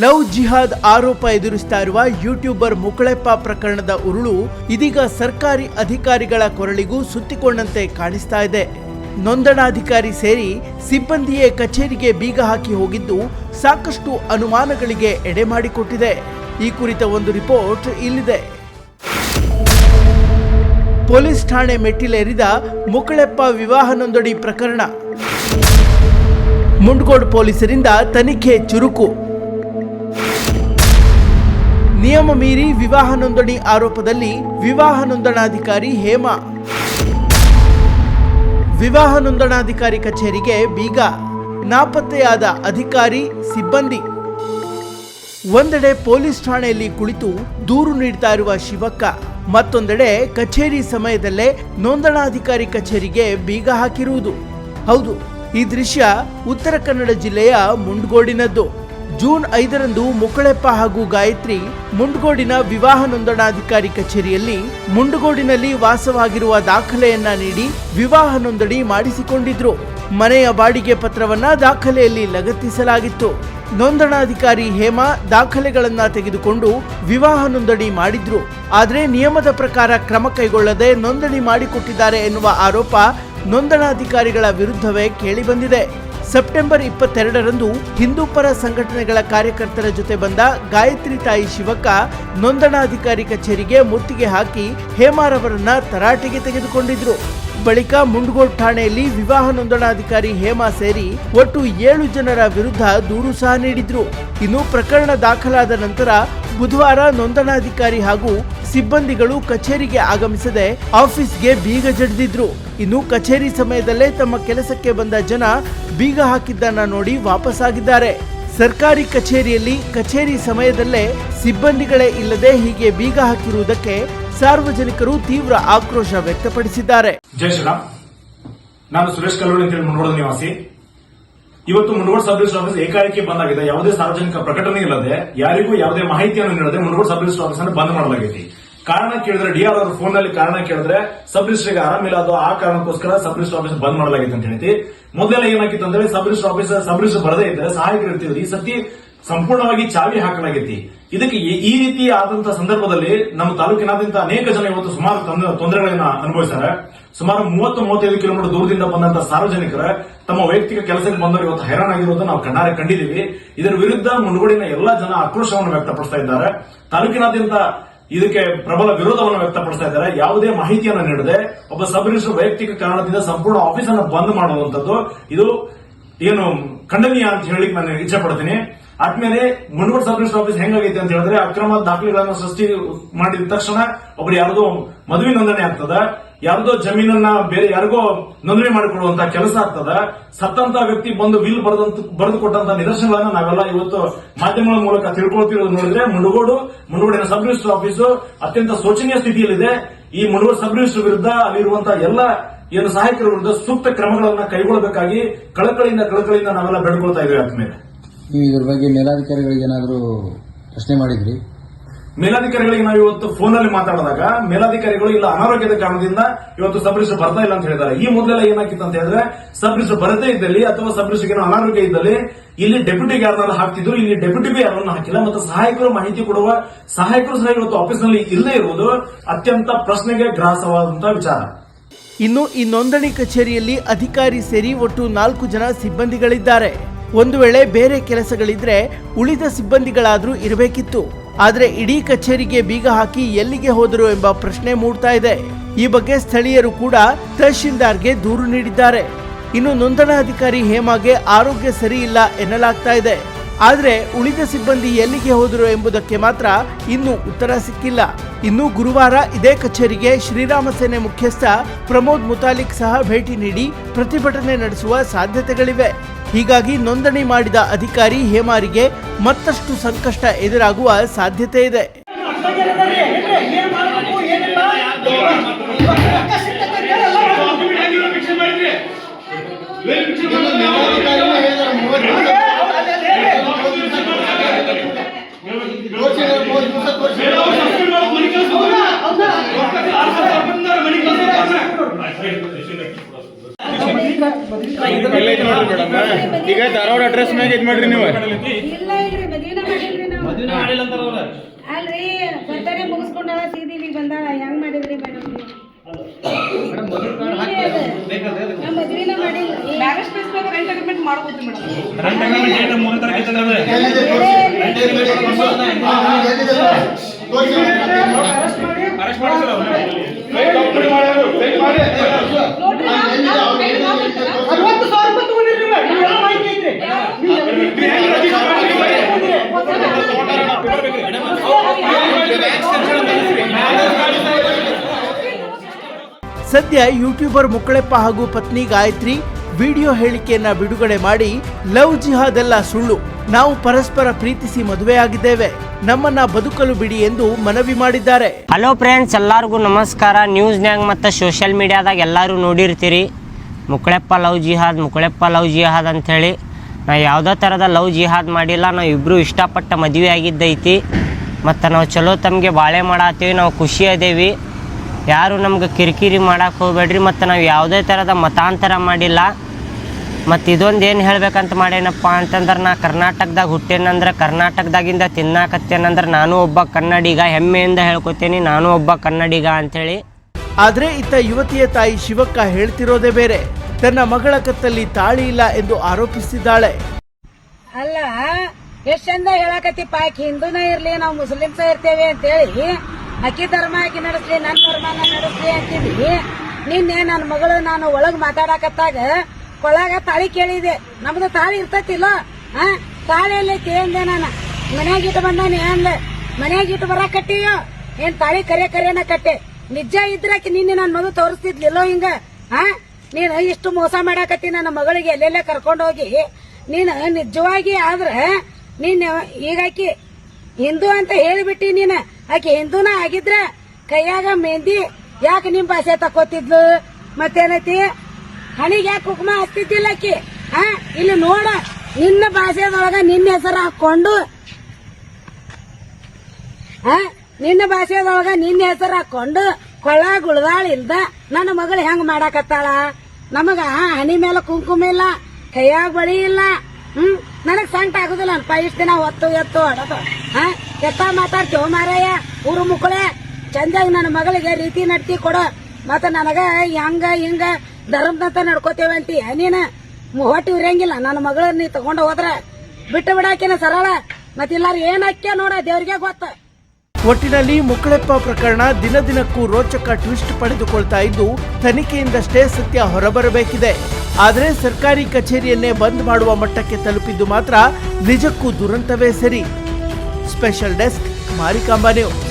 Love ಜಿಹಾದ್ ಆರೋಪ ಎದುರಿಸ್ತಾ ಇರುವ ಯೂಟ್ಯೂಬರ್ ಮುಕಳೆಪ್ಪ ಪ್ರಕರಣದ ಉರುಳು ಇದೀಗ ಸರ್ಕಾರಿ ಅಧಿಕಾರಿಗಳ ಕೊರಳಿಗೂ ಸುತ್ತಿಕೊಂಡಂತೆ ಕಾಣಿಸ್ತಾ ಇದೆ. ನೋಂದಣಾಧಿಕಾರಿ ಸೇರಿ ಸಿಬ್ಬಂದಿಯೇ ಕಚೇರಿಗೆ ಬೀಗ ಹಾಕಿ ಹೋಗಿದ್ದು ಸಾಕಷ್ಟು ಅನುಮಾನಗಳಿಗೆ ಎಡೆ ಮಾಡಿಕೊಟ್ಟಿದೆ. ಈ ಕುರಿತ ಒಂದು ರಿಪೋರ್ಟ್ ಇಲ್ಲಿದೆ. ಪೊಲೀಸ್ ಠಾಣೆ ಮೆಟ್ಟಿಲೇರಿದ ಮುಕಳೆಪ್ಪ ವಿವಾಹ ನೋಂದಣಿ ಪ್ರಕರಣ. ಮುಂಡ್ಗೋಡ್ ಪೊಲೀಸರಿಂದ ತನಿಖೆ ಚುರುಕು. ನಿಯಮ ಮೀರಿ ವಿವಾಹ ನೋಂದಣಿ ಆರೋಪದಲ್ಲಿ ವಿವಾಹ ನೋಂದಣಾಧಿಕಾರಿ ಹೇಮಾ. ವಿವಾಹ ನೋಂದಣಾಧಿಕಾರಿ ಕಚೇರಿಗೆ ಬೀಗ. ನಾಪತ್ತೆಯಾದ ಅಧಿಕಾರಿ ಸಿಬ್ಬಂದಿ. ಒಂದೆಡೆ ಪೊಲೀಸ್ ಠಾಣೆಯಲ್ಲಿ ಕುಳಿತು ದೂರು ನೀಡ್ತಾ ಇರುವ ಶಿವಕ್ಕ. ಮತ್ತೊಂದೆಡೆ ಕಚೇರಿ ಸಮಯದಲ್ಲೇ ನೋಂದಣಾಧಿಕಾರಿ ಕಚೇರಿಗೆ ಬೀಗ ಹಾಕಿರುವುದು. ಹೌದು, ಈ ದೃಶ್ಯ ಉತ್ತರ ಕನ್ನಡ ಜಿಲ್ಲೆಯ ಮುಂಡ್ಗೋಡಿನದ್ದು. ಜೂನ್ ಐದರಂದು ಮುಕ್ಕಳೆಪ್ಪ ಹಾಗೂ ಗಾಯತ್ರಿ ಮುಂಡ್ಗೋಡಿನ ವಿವಾಹ ನೋಂದಣಾಧಿಕಾರಿ ಕಚೇರಿಯಲ್ಲಿ ಮುಂಡಗೋಡಿನಲ್ಲಿ ವಾಸವಾಗಿರುವ ದಾಖಲೆಯನ್ನ ನೀಡಿ ವಿವಾಹ ನೋಂದಣಿ ಮಾಡಿಸಿಕೊಂಡಿದ್ರು. ಮನೆಯ ಬಾಡಿಗೆ ಪತ್ರವನ್ನ ದಾಖಲೆಯಲ್ಲಿ ಲಗತ್ತಿಸಲಾಗಿತ್ತು. ನೋಂದಣಾಧಿಕಾರಿ ಹೇಮಾ ದಾಖಲೆಗಳನ್ನ ತೆಗೆದುಕೊಂಡು ವಿವಾಹ ನೋಂದಣಿ ಮಾಡಿದ್ರು. ಆದರೆ ನಿಯಮದ ಪ್ರಕಾರ ಕ್ರಮ ಕೈಗೊಳ್ಳದೆ ನೋಂದಣಿ ಮಾಡಿಕೊಟ್ಟಿದ್ದಾರೆ ಎನ್ನುವ ಆರೋಪ ನೋಂದಣಾಧಿಕಾರಿಗಳ ವಿರುದ್ಧವೇ ಕೇಳಿಬಂದಿದೆ ಸೆಪ್ಟೆಂಬರ್ ಇಪ್ಪತ್ತೆರಡರಂದು ಹಿಂದೂ ಪರ ಸಂಘಟನೆಗಳ ಕಾರ್ಯಕರ್ತರ ಜೊತೆ ಬಂದ ಗಾಯತ್ರಿ ತಾಯಿ ಶಿವಕ್ಕ ನೋಂದಣಾಧಿಕಾರಿ ಕಚೇರಿಗೆ ಮುತ್ತಿಗೆ ಹಾಕಿ ಹೇಮಾರವರನ್ನ ತರಾಟೆಗೆ ತೆಗೆದುಕೊಂಡಿದ್ರು. ಬಳಿಕ ಮುಂಡಗೋಡ್ ಠಾಣೆಯಲ್ಲಿ ವಿವಾಹ ನೋಂದಣಾಧಿಕಾರಿ ಹೇಮಾ ಸೇರಿ ಒಟ್ಟು ಏಳು ಜನರ ವಿರುದ್ಧ ದೂರು ಸಹ ನೀಡಿದ್ರು. ಇನ್ನು ಪ್ರಕರಣ ದಾಖಲಾದ ನಂತರ ಬುಧವಾರ ನೋಂದಣಾಧಿಕಾರಿ ಹಾಗೂ ಸಿಬ್ಬಂದಿಗಳು ಕಚೇರಿಗೆ ಆಗಮಿಸದೆ ಆಫೀಸ್ಗೆ ಬೀಗ ಜಡಿದಿದ್ರು. ಇನ್ನು ಕಚೇರಿ ಸಮಯದಲ್ಲೇ ತಮ್ಮ ಕೆಲಸಕ್ಕೆ ಬಂದ ಜನ ಬೀಗ ಹಾಕಿದ್ದನ್ನ ನೋಡಿ ವಾಪಸ್ಸಾಗಿದ್ದಾರೆ ಸರ್ಕಾರಿ ಕಚೇರಿಯಲ್ಲಿ ಕಚೇರಿ ಸಮಯದಲ್ಲೇ ಸಿಬ್ಬಂದಿಗಳೇ ಇಲ್ಲದೆ ಹೀಗೆ ಬೀಗ ಹಾಕಿರುವುದಕ್ಕೆ ಸಾರ್ವಜನಿಕರು ತೀವ್ರ ಆಕ್ರೋಶ ವ್ಯಕ್ತಪಡಿಸಿದ್ದಾರೆ. ಜೈ ಶ್ರೀರಾಮ್. ನಾನು ಸುರೇಶ್ ಅಂತ ಅಂತೇಳಿ ಮುಂಡಗೋಡ ನಿವಾಸಿ. ಇವತ್ತು ಮುಂಡಗೋಡ ಸಬ್ ರಿಜಿಸ್ಟರ್ ಆಫೀಸ್ ಏಕಾಏಕಿ ಬಂದ್ ಆಗಿದೆ. ಯಾವುದೇ ಸಾರ್ವಜನಿಕ ಪ್ರಕಟಣೆ ಇಲ್ಲದೆ ಯಾರಿಗೂ ಯಾವುದೇ ಮಾಹಿತಿಯನ್ನು ನೀಡದೆ ಮುಂಡಗೋಡ ಸಬ್ ರಿಜಿಸ್ಟರ್ ಆಫೀಸ್ ಅನ್ನು ಬಂದ್ ಮಾಡಲಾಗಿದೆ ಕಾರಣ ಕೇಳಿದ್ರೆ ಡಿಆರ್ ಅವರ ಫೋನ್ನಲ್ಲಿ ಕಾರಣ ಕೇಳಿದ್ರೆ ಸಬ್ ರಿಜಿಸ್ಟರ್ಗೆ ಆರಾಮಿಲ್ಲ ಅದು ಆ ಕಾರಣಕ್ಕೋಸ್ಕರ ಸಬ್ ರಿಜಿಸ್ಟರ್ ಆಫೀಸ್ ಬಂದ್ ಮಾಡಲಾಗಿದೆ ಅಂತ ಹೇಳಿ ಮೊದಲೆಲ್ಲ ಏನಾಗಿತ್ತು ಅಂದ್ರೆ sub register office sub register ಬರದೇ ಇದ್ದರೆ ಸಹಾಯಕರು ಇರ್ತೀವಿ ಈ ಸತಿ ಸಂಪೂರ್ಣವಾಗಿ ಚಾವಿ ಹಾಕಲಾಗೈತಿ ಇದಕ್ಕೆ ಈ- ರೀತಿ ಆದಂತಹ ಸಂದರ್ಭದಲ್ಲಿ ನಮ್ಮ ತಾಲೂಕಿನಾದ್ಯಂತ ಅನೇಕ ಜನ ಇವತ್ತು ಸುಮಾರು ತೊಂದ್ರೆ- ತೊಂದರೆಗಳನ್ನ ಅನುಭವಿಸ್ತಾರೆ. ಸುಮಾರು ಮೂವತ್ತು, ಮೂವತ್ತೈದು ಕಿಲೋಮೀಟರ್ ದೂರದಿಂದ ಬಂದಂತಹ ಸಾರ್ವಜನಿಕರ ತಮ್ಮ ವೈಯಕ್ತಿಕ ಕೆಲಸಕ್ಕೆ ಬಂದವರು ಇವತ್ತು ಹೈರಾಣಾಗಿರೋದನ್ನ ನಾವು ಕಣ್ಣಾರೆ ಕಂಡಿದ್ದೀವಿ. ಇದರ ವಿರುದ್ಧ ಮುಂಡಗೋಡಿನ ಎಲ್ಲಾ ಜನ ಆಕ್ರೋಶವನ್ನು ವ್ಯಕ್ತಪಡಿಸ್ತಾ ಇದ್ದಾರೆ. ತಾಲೂಕಿನಾದ್ಯಂತ ಇದಕ್ಕೆ ಪ್ರಬಲ ವಿರೋಧವನ್ನು ವ್ಯಕ್ತಪಡಿಸ್ತಾ ಇದ್ದಾರೆ. ಯಾವುದೇ ಮಾಹಿತಿಯನ್ನು ನೀಡದೆ ಒಬ್ಬ ಸಬ್ ವೈಯಕ್ತಿಕ ಕಾರಣದಿಂದ ಸಂಪೂರ್ಣ ಆಫೀಸ್ ಅನ್ನು ಬಂದ್ ಮಾಡುವಂತದ್ದು ಇದು ಏನು ಖಂಡನೀಯ ಅಂತ ಹೇಳಿ ನಾನು ಇಚ್ಛೆ ಪಡ್ತೀನಿ. ಆದ್ಮೇಲೆ ಮುಂಡಗೋಡ್ ಸಬ್ ಆಫೀಸ್ ಹೆಂಗಾಗೈತೆ ಅಂತ ಹೇಳಿದ್ರೆ ಅಕ್ರಮ ದಾಖಲೆಗಳನ್ನು ಸೃಷ್ಟಿ ಮಾಡಿದ ತಕ್ಷಣ ಒಬ್ರು ಯಾರ್ದೋ ಮದುವೆ ನೋಂದಣಿ ಆಗ್ತದ, ಯಾರ್ದೋ ಜಮೀನನ್ನ ಬೇರೆ ಯಾರಿಗೋ ನೋಂದಣಿ ಮಾಡಿಕೊಡುವಂತ ಕೆಲಸ ಆಗ್ತದ, ಸತ್ತಂತ ವ್ಯಕ್ತಿ ಬಂದು ಬಿಲ್ ಬರೆದಂತ ಬರೆದು ಕೊಟ್ಟಂತ ನಿದರ್ಶನಗಳನ್ನ ನಾವೆಲ್ಲ ಇವತ್ತು ಮಾಧ್ಯಮಗಳ ಮೂಲಕ ತಿಳ್ಕೊಳ್ತಿರೋದು ನೋಡಿದ್ರೆ ಮುಂಡಗೋಡು, ಮುಂಡಗೋಡಿನ ಸಬ್ ರಿಜಿಸ್ಟರ್ ಆಫೀಸು ಅತ್ಯಂತ ಶೋಚನೀಯ ಸ್ಥಿತಿಯಲ್ಲಿದೆ. ಈ ಮುಂಡಗೋಡು ಸಬ್ ವಿರುದ್ಧ ಅಲ್ಲಿರುವಂತಹ ಎಲ್ಲ ಏನು ಸಹಾಯಕರ ವಿರುದ್ಧ ಸೂಕ್ತ ಕ್ರಮಗಳನ್ನು ಕೈಗೊಳ್ಳಬೇಕಾಗಿ ಕಳಕಳಿಯಿಂದ ಕಳಕಳಿಯಿಂದ ನಾವೆಲ್ಲ ಬೆಳ್ಕೊಳ್ತಾ ಇದ್ದೇವೆ ಆದ್ಮೇಲೆ ನೀವು ಇದ್ರ ಬಗ್ಗೆ ಮೇಲಾಧಿಕಾರಿಗಳಿಗೆ ಏನಾದರೂ ಪ್ರಶ್ನೆ ಮಾಡಿದ್ರಿ? ಮೇಲಾಧಿಕಾರಿಗಳಿಗೆ ನಾವು ಇವತ್ತು ಫೋನ್ ಅಲ್ಲಿ ಮಾತಾಡಿದಾಗ ಮೇಲಾಧಿಕಾರಿಗಳು ಇಲ್ಲ ಅನಾರೋಗ್ಯದ ಕಾರಣದಿಂದ ಇವತ್ತು ಸಬ್ರಿಸ್ ಬರ್ತಾ ಇಲ್ಲ ಅಂತ ಹೇಳಿದ್ದಾರೆ. ಈ ಮೊದಲೆಲ್ಲ ಏನಾಗಿತ್ತು ಅಂತ ಹೇಳಿದ್ರೆ ಸಬ್ ರಿಜಿಸ್ಟರ್ ಬರದೇ ಇದ್ದಲ್ಲಿ ಅಥವಾ ಸಬ್ ರಿಜಿಸ್ಟರ್ ಏನೋ ಅನಾರೋಗ್ಯ ಇದ್ದಲ್ಲಿ ಇಲ್ಲಿ ಡೆಪ್ಯೂಟಿಗೆ ಯಾರನ್ನ ಹಾಕ್ತಿದ್ರು ಇಲ್ಲಿ ಡೆಪ್ಯೂಟಿಗೆ ಯಾರನ್ನ ಹಾಕಿಲ್ಲ ಮತ್ತು ಸಹಾಯಕರು ಮಾಹಿತಿ ಕೊಡುವ ಸಹಾಯಕರು ಸಹ ಇವತ್ತು ಆಫೀಸ್ನಲ್ಲಿ ಇಲ್ಲದೆ ಇರುವುದು ಅತ್ಯಂತ ಪ್ರಶ್ನೆಗೆ ಗ್ರಾಸವಾದಂತಹ ವಿಚಾರ. ಇನ್ನು ಈ ನೋಂದಣಿ ಕಚೇರಿಯಲ್ಲಿ ಅಧಿಕಾರಿ ಸೇರಿ ಒಟ್ಟು ನಾಲ್ಕು ಜನ ಸಿಬ್ಬಂದಿಗಳಿದ್ದಾರೆ. ಒಂದು ವೇಳೆ ಬೇರೆ ಕೆಲಸಗಳಿದ್ರೆ ಉಳಿದ ಸಿಬ್ಬಂದಿಗಳಾದರೂ ಇರಬೇಕಿತ್ತು. ಆದರೆ ಇಡೀ ಕಚೇರಿಗೆ ಬೀಗ ಹಾಕಿ ಎಲ್ಲಿಗೆ ಹೋದರು ಎಂಬ ಪ್ರಶ್ನೆ ಮೂಡ್ತಾ ಇದೆ. ಈ ಬಗ್ಗೆ ಸ್ಥಳೀಯರು ಕೂಡ ತಹಶೀಲ್ದಾರ್ಗೆ ದೂರು ನೀಡಿದ್ದಾರೆ. ಇನ್ನು ನೋಂದಣಾಧಿಕಾರಿ ಹೇಮಾಗೆ ಆರೋಗ್ಯ ಸರಿ ಇಲ್ಲ ಎನ್ನಲಾಗ್ತಾ ಇದೆ. ಆದ್ರೆ ಉಳಿದ ಸಿಬ್ಬಂದಿ ಎಲ್ಲಿಗೆ ಹೋದರು ಎಂಬುದಕ್ಕೆ ಮಾತ್ರ ಇನ್ನೂ ಉತ್ತರ ಸಿಕ್ಕಿಲ್ಲ. ಇನ್ನು ಗುರುವಾರ ಇದೇ ಕಚೇರಿಗೆ ಶ್ರೀರಾಮ ಸೇನೆ ಮುಖ್ಯಸ್ಥ ಪ್ರಮೋದ್ ಮುತಾಲಿಕ್ ಸಹ ಭೇಟಿ ನೀಡಿ ಪ್ರತಿಭಟನೆ ನಡೆಸುವ ಸಾಧ್ಯತೆಗಳಿವೆ. ಹೀಗಾಗಿ ನೋಂದಣಿ ಮಾಡಿದ ಅಧಿಕಾರಿ ಹೇಮಾರಿಗೆ ಮತ್ತಷ್ಟು ಸಂಕಷ್ಟ ಎದುರಾಗುವ ಸಾಧ್ಯತೆ ಇದೆ. ಈಗ ಧಾರವಾಡ ಅಡ್ರೆಸ್ ಮ್ಯಾಗ ಇದ್ ಮಾಡ್ರಿ ನೀವು. ಇಲ್ಲ ಇಲ್ರಿ ಮದ್ವಿನ ಮಾಡಿಲ್ರಿ ಮದ್ವಿನ ಮಾಡಿಲ್ಲ ಅಂತಾರ ಅವ್ರ. ಅಲ್ರಿ ಬರ್ತಾರೆ ಮುಗಿಸ್ಕೊಂಡಾಳ ಸೀದಿ ಬಂದಾಳ ಹೆಂಗ್ ಮಾಡಿದ್ರಿ ಮೇಡಮ್ ಮದ್ವಿನ ಮಾಡಿಲ್ಲ. ಮ್ಯಾರೇಜ್ ರೆಂಟ್ ಅಗ್ರಿಮೆಂಟ್ ಮಾಡ್ಬೋದು ಮೇಡಮ್ ರೆಂಟ್ ಅಗ್ರಿಮೆಂಟ್ ಏನು ಮೂರನೇ ತಾರೀಕು ಐತಲ್ಲ ಅದು? ಅರೆಸ್ಟ್ ಅರವತ್ತು ಸಾವಿರ ರೂಪಾಯಿ ತಗೊಂಡಿರಿ ಇವೆಲ್ಲ ಮಾಹಿತಿ ಐತ್ರಿ ಸದ್ಯ ಯೂಟ್ಯೂಬರ್ ಮುಕ್ಕಳೆಪ್ಪ ಹಾಗೂ ಪತ್ನಿ ಗಾಯತ್ರಿ ವಿಡಿಯೋ ಹೇಳಿಕೆಯನ್ನ ಬಿಡುಗಡೆ ಮಾಡಿ, ಲವ್ ಜಿಹಾದ್ ಎಲ್ಲ ಸುಳ್ಳು. ನಾವು ಪರಸ್ಪರ ಪ್ರೀತಿಸಿ ಮದುವೆಯಾಗಿದ್ದೇವೆ ನಮ್ಮನ್ನ ಬದುಕಲು ಬಿಡಿ ಎಂದು ಮನವಿ ಮಾಡಿದ್ದಾರೆ. ಹಲೋ ಫ್ರೆಂಡ್ಸ್ ಎಲ್ಲರಿಗೂ ನಮಸ್ಕಾರ. ನ್ಯೂಸ್ನ್ಯಾಗ ಮತ್ತು ಸೋಷಿಯಲ್ ಮೀಡಿಯಾದಾಗ ಎಲ್ಲರೂ ನೋಡಿರ್ತೀರಿ. Mukkaleppa love jihad Mukkaleppa love jihad ಅಂಥೇಳಿ. ನಾ ಯಾವುದೇ ಥರದ ಲವ್ ಜಿಹಾದ್ ಮಾಡಿಲ್ಲ. ನಾವು ಇಬ್ಬರು ಇಷ್ಟಪಟ್ಟ ಮದುವೆ ಆಗಿದ್ದೈತಿ. ಮತ್ತು ನಾವು ಚಲೋ ತಮಗೆ ಬಾಳೆ ಮಾಡತ್ತೀವಿ ನಾವು ಖುಷಿ ಅದೇವಿ. ಯಾರು ನಮ್ಗೆ ಕಿರಿಕಿರಿ ಮಾಡೋಕೆ ಹೋಗ್ಬೇಡ್ರಿ. ಮತ್ತು ನಾವು ಯಾವುದೇ ಥರದ ಮತಾಂತರ ಮಾಡಿಲ್ಲ. ಮತ್ತು ಇದೊಂದು ಏನು ಹೇಳಬೇಕಂತ ಮಾಡೇನಪ್ಪ ಅಂತಂದ್ರೆ ನಾ ಕರ್ನಾಟಕದಾಗ ಹುಟ್ಟೇನಂದ್ರೆ ಕರ್ನಾಟಕದಾಗಿಂದ ತಿನ್ನಾಕತ್ತೇನಂದ್ರೆ ನಾನು ಒಬ್ಬ ಕನ್ನಡಿಗ ಹೆಮ್ಮೆಯಿಂದ ಹೇಳ್ಕೊತೇನೆ ನಾನು ಒಬ್ಬ ಕನ್ನಡಿಗ ಅಂಥೇಳಿ ಆದರೆ ಇತ್ತ ಯುವತಿಯ ತಾಯಿ ಶಿವಕ್ಕ ಹೇಳ್ತಿರೋದೇ ಬೇರೆ. ತನ್ನ ಮಗಳ ಕತ್ತಲ್ಲಿ ತಾಳಿ ಇಲ್ಲ ಎಂದು ಆರೋಪಿಸಿದ್ದಾಳೆ. ಅಲ್ಲ ಎಷ್ಟ್ ಚಂದ ಹೇಳಕತ್ತಿಪ್ಪ ಆಕಿ ಹಿಂದೂನ ಇರ್ಲಿ ನಾವು ಮುಸ್ಲಿಮ್ಸ ಇರ್ತೇವೆ ಅಂತೇಳಿ ಅಕ್ಕಿ ಧರ್ಮ ಆಕಿ ನಡೆಸ್ಲಿ ನನ್ನ ಧರ್ಮ ನಡೆಸ್ಲಿ ಅಂತಿದ್ವಿ. ನಿನ್ನೆ ನನ್ನ ಮಗಳು ನಾನು ಒಳಗ್ ಮಾತಾಡಕತ್ತಾಗ ಕೊಳಗ ತಾಳಿ ಕೇಳಿದೆ. ನಮ್ದು ತಾಳಿ ಇರ್ತತಿಲ್ಲ? ಆ ತಾಳಿ ಎಲ್ಲೈತಿ ಅಂದೆ ನಾನು. ಮನ್ಯಾಗ ಇಟ್ಟು ಬಂದಾನೆ ಅಂದೆ. ಮನ್ಯಾಗ ಇಟ್ಟು ಬರಾಕಟ್ಟಿಯೋ ಏನ್ ತಾಳಿ ಕರೆ ಕರೆನ ಕಟ್ಟೆ? ನಿಜ ಇದ್ರಾಕಿ ನಿನ್ನೆ ನನ್ನ ಮಗು ತೋರಿಸ್ತಿದ್ಲಿಲ್ಲೋ ಹಿಂಗ? ಆ, ನೀನು ಇಷ್ಟು ಮೋಸ ಮಾಡಾಕತ್ತಿ ನನ್ನ ಮಗಳಿಗೆ ಎಲ್ಲೆಲ್ಲೇ ಕರ್ಕೊಂಡು ಹೋಗಿ? ನೀನು ನಿಜವಾಗಿ ಆದ್ರ, ನೀನ್ ಈಗಾಕಿ ಹಿಂದೂ ಅಂತ ಹೇಳಿಬಿಟ್ಟಿ ನೀನ್. ಆಕೆ ಹಿಂದೂನ ಆಗಿದ್ರ ಕೈಯಾಗ ಮೆಹಂದಿ ಯಾಕೆ ನಿಮ್ ಭಾಷೆ ತಕೋತಿದ್ಲು ಮತ್ತೇನೈತಿ? ಹಣಿಗೆ ಕುಕುಮ ಕುಕ್ಮ ಹಚ್ತಿದ್ದಿಲ್ಲ ಆಕಿ ಆ, ಇಲ್ಲಿ ನೋಡ, ನಿನ್ನ ಭಾಷೆದೊಳಗ ನಿನ್ನ ಹೆಸರು ಹಾಕೊಂಡು ಆ, ನಿನ್ನ ಭಾಷೆದೊಳಗ ನಿನ್ನ ಹೆಸರು ಹಾಕೊಂಡು ಕೊಳ್ಳ ಗುಳದಾಳ ಇಲ್ದ ನನ್ನ ಮಗಳು ಹೆಂಗ್ ಮಾಡಾಕತ್ತಾಳ? ನಮಗ ಹನಿ ಮೇಲೆ ಕುಂಕುಮ ಇಲ್ಲ, ಕೈಯಾಗ ಬಳಿ ಇಲ್ಲ. ಹ್ಮ್, ನನಗ್ ಸಂಕಟ ಆಗುದಿಲ್ಲ ಅನ್ಪ, ಇಷ್ಟ ದಿನ ಹೊತ್ತು ಎತ್ತು ಹೊಡೋದು. ಹಾ ಎತ್ತ ಮಾತಾಡ್ತೇವ ಮಾರಾಯ, ಊರು ಮುಕ್ಕಳೆ? ಚಂದಾಗಿ ನನ್ನ ಮಗಳಿಗೆ ರೀತಿ ನಡ್ತಿ ಕೊಡು. ಮತ್ತ ನನಗ ಹೆಂಗ, ಹಿಂಗ ಧರ್ಮದಂತ ನಡ್ಕೋತೇವೆ ಅಂತಿ. ನೀನ ಹೊಟ್ಟಿ ಇರಂಗಿಲ್ಲ ನನ್ನ ಮಗಳನ್ನ ನೀ ತಗೊಂಡ ಹೋದ್ರ ಬಿಟ್ಟು ಬಿಡಾಕಿನ ಸರಳ. ಮತ್ತಿಲ್ಲಾರ ಏನಕ್ಕೆ ನೋಡ, ದೇವ್ರಿಗೆ ಗೊತ್ತ. ಒಟ್ಟಿನಲ್ಲಿ ಮುಕ್ಕಳೆಪ್ಪ ಪ್ರಕರಣ ದಿನ ದಿನಕ್ಕೂ ರೋಚಕ ಟ್ವಿಸ್ಟ್ ಪಡೆದುಕೊಳ್ತಾ ಇದ್ದು ತನಿಖೆಯಿಂದಷ್ಟೇ ಸತ್ಯ ಹೊರಬರಬೇಕಿದೆ. ಆದರೆ ಸರ್ಕಾರಿ ಕಚೇರಿಯನ್ನೇ ಬಂದ್ ಮಾಡುವ ಮಟ್ಟಕ್ಕೆ ತಲುಪಿದ್ದು ಮಾತ್ರ ನಿಜಕ್ಕೂ ದುರಂತವೇ ಸರಿ. Special desk Marikamba news.